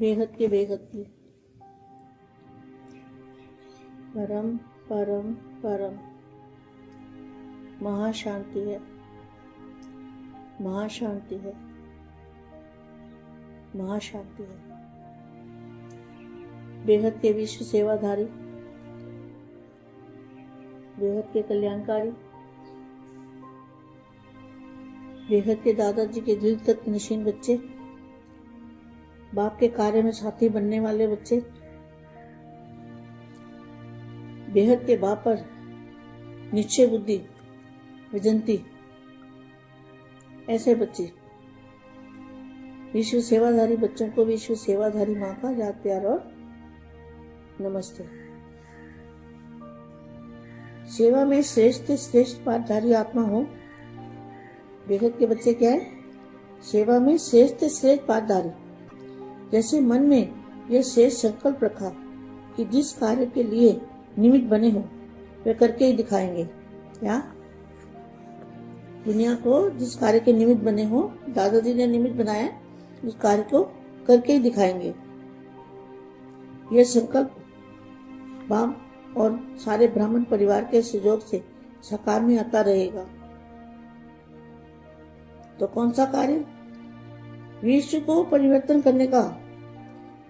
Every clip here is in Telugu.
बेहद के बेहद की परम परम परम। महाशांति है। महाशांति है। महाशांति है। बेहद के विश्व सेवाधारी। बेहद के कल्याणकारी। बेहद के दादाजी के दिल तक निशीन बच्चे। बाप के कार्य में साथी बनने वाले बच्चे। बेहद के बाप पर निश्चय बुद्धि, विजंती। ऐसे बच्चे। विश्व सेवाधारी बच्चों को विश्व सेवाधारी माँ का याद, प्यार और नमस्ते। सेवा में श्रेष्ठ श्रेष्ठ पाठधारी आत्मा हो। बेहद के बच्चे क्या है? सेवा में श्रेष्ठ श्रेष्ठ पाठधारी। जैसे मन में यह शेष संकल्प रखा कि जिस कार्य के लिए निमित्त बने हो, वे करके ही दिखाएँगे। क्या? दुनिया को जिस कार्य के निमित्त बने हो, दादाजी ने निमित्त बनाया, उस कार्य को करके ही दिखाएँगे। यह संकल्प बाप और सारे ब्राह्मण परिवार के सहयोग से साकार में आता रहेगा। तो कौन सा कार्य? विश्व को परिवर्तन करने का।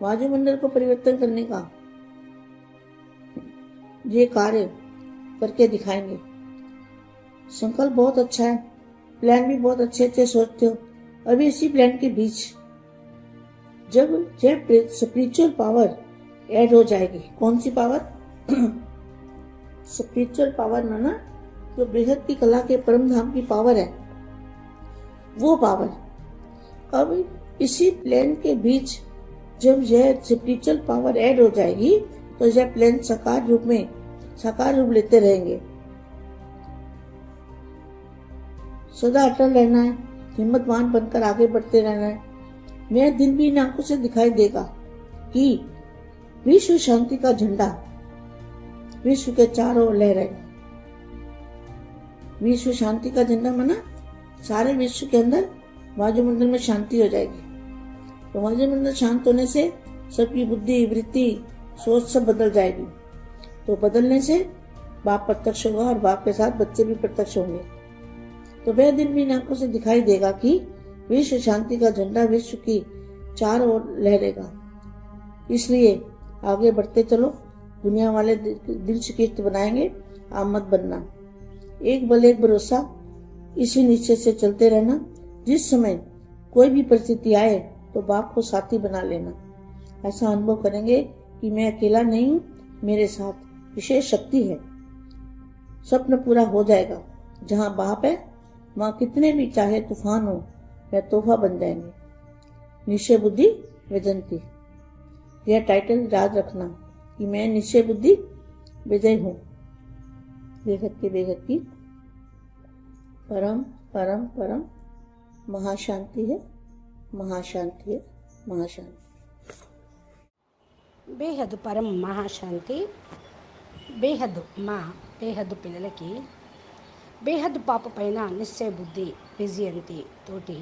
वायुमंडल को परिवर्तन करने का ये कार्य करके दिखाएँगे। संकल्प बहुत अच्छा है। प्लान भी बहुत अच्छे अच्छे सोचते हो। अभी इसी प्लान के बीच जब जब स्पिरिचुअल पावर ऐड हो जाएगी, कौन सी पावर स्पिरिचुअल पावर माना जो बृहद की कला के परम धाम की पावर है। वो पावर अब इसी प्लेन के बीच जब यह स्पिरिचुअल पावर ऐड हो जाएगी तो यह प्लेन साकार रूप में, साकार रूप लेते रहेंगे। सदा अटल रहना है, हिम्मतवान बनकर आगे बढ़ते रहना है। मेरा दिन भी इन आँखों से दिखाई देगा कि विश्व शांति का झंडा विश्व के चारों ओर लहराएगा विश्व शांति का झंडा मना सारे विश्व के अंदर वायुमंडल में शांति हो जाएगी। तो वायुमंडल शांत होने से सबकी बुद्धि, वृत्ति, सोच सब बदल जाएगी। तो बदलने से बाप प्रत्यक्ष होगा और बाप के साथ बच्चे भी प्रत्यक्ष होंगे। तो वह दिन भी आँखों से दिखाई देगा कि विश्व शांति का झंडा विश्व की चार ओर लहरेगा। इसलिए आगे बढ़ते चलो। दुनिया वाले दिल शिकिस्त बनाएँगे। आप मत बनना। एक बल, एक भरोसा। इसी निश्चय से चलते रहना। जिस समय कोई भी परिस्थिति आए तो बाप को साथी बना लेना। ऐसा अनुभव करेंगे कि मैं अकेला नहीं मेरे साथ विशेष शक्ति है। स्वप्न पूरा हो जाएगा। जहाँ बाप है, वहाँ कितने भी चाहे तूफ़ान हो वह तोहफा बन जाएँगे। निश्चय बुद्धि विजंती यह टाइटल याद रखना कि मैं निश्चय बुद्धि विजय हूँ। बेहद की परम परम परम महाशांति है। మహాశాంతి మహాశాంతి. బేహదు పరం మహాశాంతి బేహదు మా బేహదు పిల్లలకి బేహద్దు పాప పైన నిశ్చయ బుద్ధి విజయంతి తోటి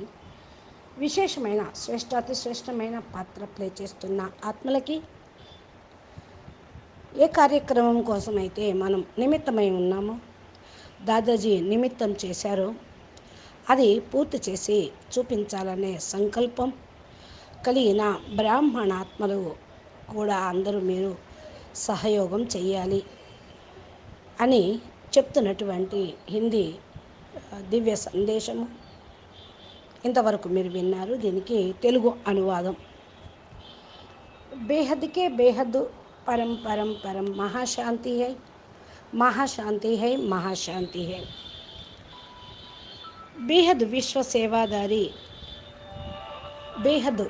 విశేషమైన శ్రేష్టాతి శ్రేష్టమైన పాత్ర ప్లే చేస్తున్న ఆత్మలకి ఏ కార్యక్రమం కోసమైతే మనం నిమిత్తమై ఉన్నామో దాదాజీ నిమిత్తం చేశారో. అది పూర్తి చేసి చూపించాలనే సంకల్పం కలిగిన బ్రాహ్మణాత్మలు కూడా అందరూ మీరు సహయోగం చేయాలి అని చెప్తున్నటువంటి హిందీ దివ్య సందేశము. ఇంతవరకు మీరు విన్నారు దీనికి తెలుగు అనువాదం. బేహద్కే బేహద్దు పరం పరం పరం మహాశాంతి హై మహాశాంతి హై మహాశాంతి హై బేహద్ విశ్వ సేవాదారి బేహద్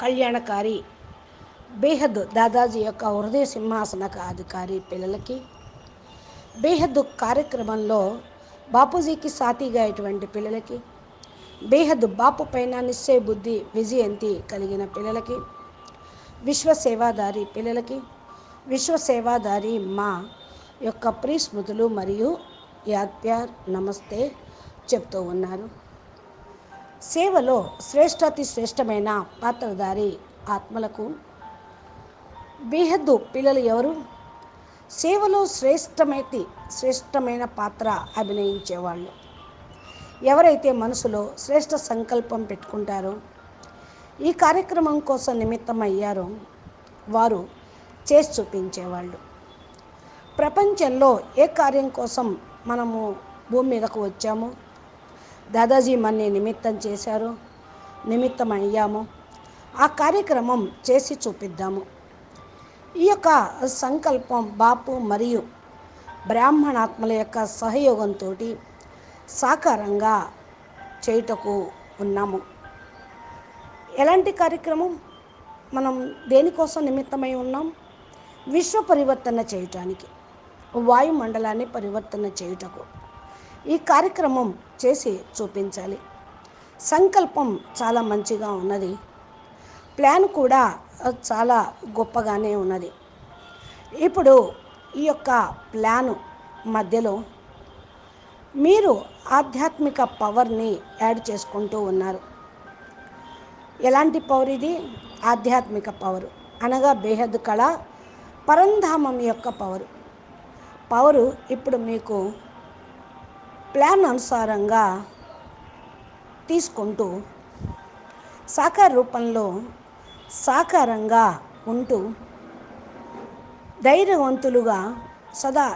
కళ్యాణకారి బేహద్ దాదాజీ యొక్క హృదయ సింహాసనక అధికారి పిల్లలకి బేహద్ కార్యక్రమంలో బాపూజీకి సాతిగా ఇటువంటి పిల్లలకి బేహద్ బాపు పైన నిశ్చయ బుద్ధి విజయంతి కలిగిన పిల్లలకి విశ్వ సేవాదారి పిల్లలకి విశ్వ సేవాదారి మా యొక్క ప్రిస్మృతులు మరియు యాత్యార్ నమస్తే చెప్తూ ఉన్నారు. సేవలో శ్రేష్టాతి శ్రేష్టమైన పాత్రధారి ఆత్మలకు బేహద్దు పిల్లలు ఎవరు? సేవలో శ్రేష్టమైతి శ్రేష్టమైన పాత్ర అభినయించేవాళ్ళు ఎవరైతే మనసులో శ్రేష్ట సంకల్పం పెట్టుకుంటారో ఈ కార్యక్రమం కోసం నిమిత్తం అయ్యారో వారు చేసి చూపించేవాళ్ళు. ప్రపంచంలో ఏ కార్యం కోసం మనము భూమి మీదకు వచ్చాము. దాదాజీ మన్ని నిమిత్తం చేశారు. నిమిత్తం అయ్యాము ఆ కార్యక్రమం చేసి చూపిద్దాము. ఈ యొక్క సంకల్పం బాపు మరియు బ్రాహ్మణాత్మల యొక్క సహయోగంతో సాకారంగా చేయుటకు ఉన్నాము. ఎలాంటి కార్యక్రమం? మనం దేనికోసం నిమిత్తమై ఉన్నాం? విశ్వ పరివర్తన చేయటానికి. వాయుమండలాన్ని పరివర్తన చేయుటకు. ఈ కార్యక్రమం చేసి చూపించాలి. సంకల్పం చాలా మంచిగా ఉన్నది. ప్లాన్ కూడా చాలా గొప్పగానే ఉన్నది. ఇప్పుడు ఈ యొక్క ప్లాను మధ్యలో మీరు ఆధ్యాత్మిక పవర్ని యాడ్ చేసుకుంటూ ఉన్నారు. ఎలాంటి పవర్ ఇది? ఆధ్యాత్మిక పవర్ అనగా బేహద్ కళ పరంధామం యొక్క పవరు. పవరు ఇప్పుడు మీకు ప్లాన్ అనుసారంగా తీసుకుంటూ సాకార రూపంలో సాకారంగా ఉంటూ ధైర్యవంతులుగా సదా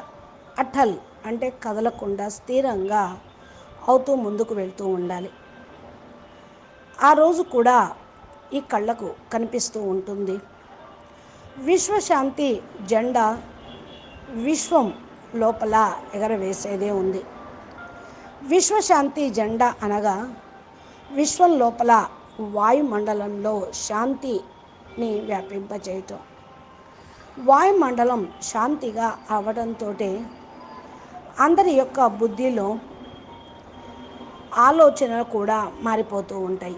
అటల్ అంటే కదలకుండా స్థిరంగా అవుతూ ముందుకు వెళ్తూ ఉండాలి. ఆ రోజు కూడా ఈ కళ్ళకు కనిపిస్తూ ఉంటుంది. విశ్వశాంతి జెండా విశ్వం లోపల ఎగరవేసేదే ఉంది. విశ్వశాంతి జెండా అనగా విశ్వం లోపల వాయుమండలంలో శాంతిని వ్యాపింపచేయటం. వాయుమండలం శాంతిగా అవడంతో అందరి యొక్క బుద్ధిలో ఆలోచనలు కూడా మారిపోతూ ఉంటాయి.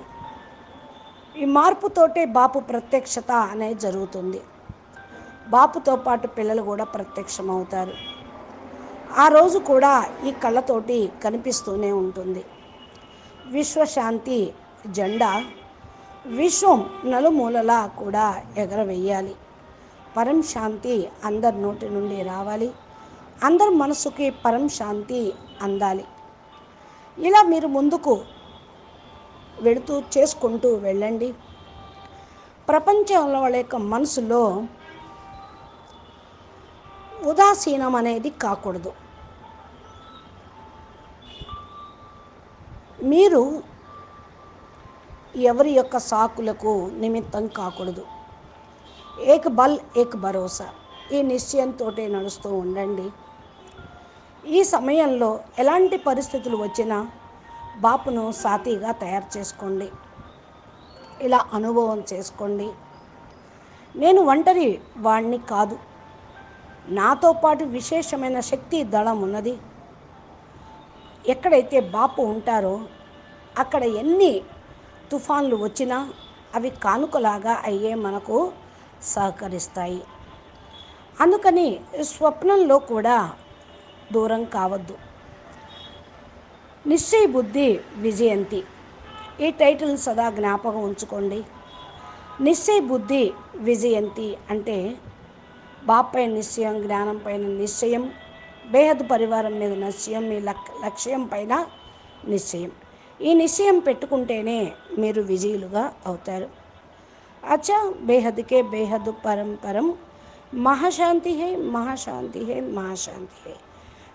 ఈ మార్పుతోటే బాపు ప్రత్యక్షత అనేది జరుగుతుంది. బాపుతో పాటు పిల్లలు కూడా ప్రత్యక్షమవుతారు. ఆ రోజు కూడా ఈ కళ్ళతోటి కనిపిస్తూనే ఉంటుంది. విశ్వశాంతి జెండా విశ్వం నలుమూలలా కూడా ఎగరవేయాలి. పరం శాంతి అందరి నోటి నుండి రావాలి. అందరి మనసుకి పరం శాంతి అందాలి. ఇలా మీరు ముందుకు వెళుతూ చేసుకుంటూ వెళ్ళండి. ప్రపంచంలో వాళ్ళ యొక్క మనసులో ఉదాసీనం అనేది కాకూడదు. మీరు ఎవరి యొక్క సాకులకు నిమిత్తం కాకూడదు. ఏక్ బల్ ఏక్ భరోసా. ఈ నిశ్చయంతో నడుస్తూ ఉండండి. ఈ సమయంలో ఎలాంటి పరిస్థితులు వచ్చినా బాపును సాతీగా తయారు చేసుకోండి. ఇలా అనుభవం చేసుకోండి. నేను ఒంటరి వాణ్ణి కాదు. నాతో పాటు విశేషమైన శక్తి దళం ఉన్నది. ఎక్కడైతే బాపు ఉంటారో అక్కడ ఎన్ని తుఫాన్లు వచ్చినా అవి కానుకలాగా అయ్యే మనకు సహకరిస్తాయి. అందుకని స్వప్నంలో కూడా దూరం కావద్దు. నిశ్చయ బుద్ధి విజయంతి. ఈ టైటిల్ సదా జ్ఞాపకం ఉంచుకోండి. నిశ్చయ బుద్ధి విజయంతి అంటే బాపై నిశ్చయం జ్ఞానం పైన నిశ్చయం బేహద్ పరివారం మీద నిశ్చయం మీ లక్ లక్ష్యం పైన నిశ్చయం. ఈ నిశ్చయం పెట్టుకుంటేనే మీరు విజయులుగా అవుతారు. అచ్చా బేహద్కే బేహద్ పరంపరం మహాశాంతి హే మహాశాంతి హే మహాశాంతి హే.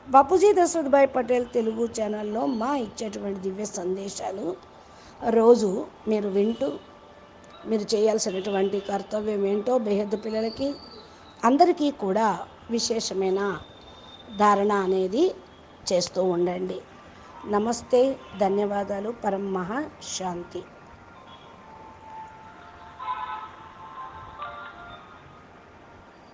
బాపూజీ దశరథభాయ్ పటేల్ తెలుగు ఛానల్లో మా ఇచ్చేటువంటి దివ్య సందేశాలు రోజు మీరు వింటూ మీరు చేయాల్సినటువంటి కర్తవ్యం ఏంటో బేహద్దు పిల్లలకి అందరికీ కూడా విశేషమైన ధారణ అనేది చేస్తూ ఉండండి. నమస్తే ధన్యవాదాలు పరమ శాంతి.